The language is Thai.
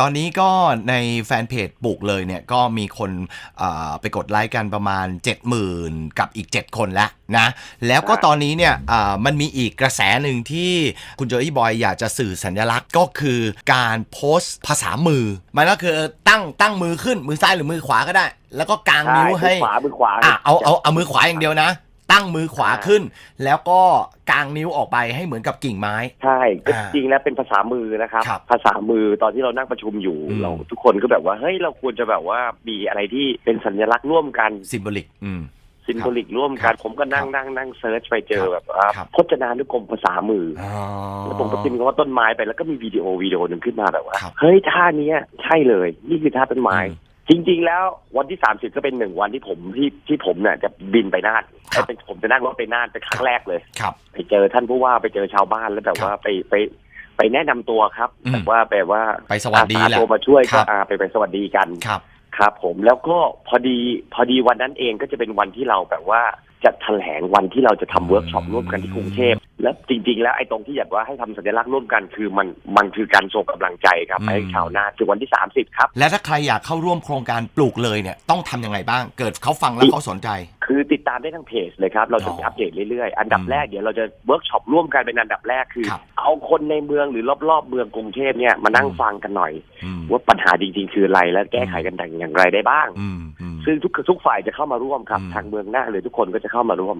ตอนนี้ก็ในแฟนเพจปลูกเลยเนี่ยก็มีคนอ่าไปกดไลค์กันประมาณ 70,000 กับอีก 7 คนแล้วนะแล้วก็ตอนนี้เนี่ยอ่ามันมีอีกกระแสหนึ่งที่คุณโจอี้บอยอยากจะสื่อสัญลักษณ์ก็คือการโพสต์ภาษามือ มันก็คือตั้งตั้งมือขึ้นมือซ้ายหรือมือขวาก็ได้ แล้วก็กางนิ้วให้มือขวามือขวาอะเอาเอาเอามือขวาอย่างเดียวนะ ตั้งมือขวาขึ้น แล้วก็กางนิ้วออกไปให้เหมือนกับกิ่งไม้ ใช่ก็อ่าจริงแล้วเป็นภาษามือนะครับ ครับภาษามือตอนที่เรานั่งประชุมอยู่อืม เราทุกคนก็แบบว่าเฮ้ยเราควรจะแบบว่ามีอะไรที่เป็นสัญลักษณ์ร่วมกัน ซิมโบลิกอืม ซิมโบลิกร่วมครักับนผมก็นั่งครับนั่งนั่งเซิร์ชไปเจอครับแบบว่าครับ พจนานุกรมภาษามือออ๋อ แล้วผมก็พิมพ์คำว่าต้นไม้ไปแล้วก็มีวิดีโอวิดีโอหนึ่งขึ้นมาแบบว่า ครับเฮ้ยท่าเนี้ยใช่เลย นี่คือท่าต้นไม้ อืม จริง ๆ แล้ววันที่สามสิบก็เป็นหนึ่งวันที่ผมที่ที่ผมเนี่ยจะบินไปน่านครับ เป็นผมจะนั่งรถไปน่านเป็นครั้งแรกเลย ครับ ไปเจอท่านผู้ว่าไปเจอชาวบ้านแล้วแบบว่าไปไปไปแนะนำตัวครับอืม แบบว่าแบบว่าไปสวัสดีอาาแหละตัวมาช่วยครัก็บอ่าไปไปสวัสดีกัน ครับ ครับ ผมแล้วก็พอดีพอดีวันนั้นเองก็จะเป็นวันที่เราแบบว่าจะแถลงวันที่เราจะทำเวิร์กช็อปร่วมกันที่กรุงเทพ แล้วจริง ๆ แล้วไอ้ตรงที่อยากว่าให้ทำสัญลักษณ์ร่วมกันคือมันมันคือการส่งกำลังใจครับอืมให้ชาวนาถึงวันที่ 30 ครับ และถ้าใครอยากเข้าร่วมโครงการปลูกเลยเนี่ยต้องทำยังไงบ้าง เกิดเขาฟังแล้วเขาสนใจ คือติดตามได้ทางเพจเลยครับ เราจะอ๋อมีอัปเดตเรื่อยๆ อันดับอืมแรกเดี๋ยวเราจะเวิร์กช็อปร่วมกันเป็นอันดับแรกคือครับเอาคนในเมืองหรือรอบๆ เมืองกรุงเทพเนี่ยมานั่งอืมฟังกันหน่อยอืมว่าปัญหาจริง ๆ คืออะไรและแก้ไขกันอย่างไรได้บ้างอืมอืมซึ่งทุกทุกฝ่ายจะเข้ามาร่วมครับอืมทางเมืองหน้าหรือทุกคนก็จะเข้ามาร่วม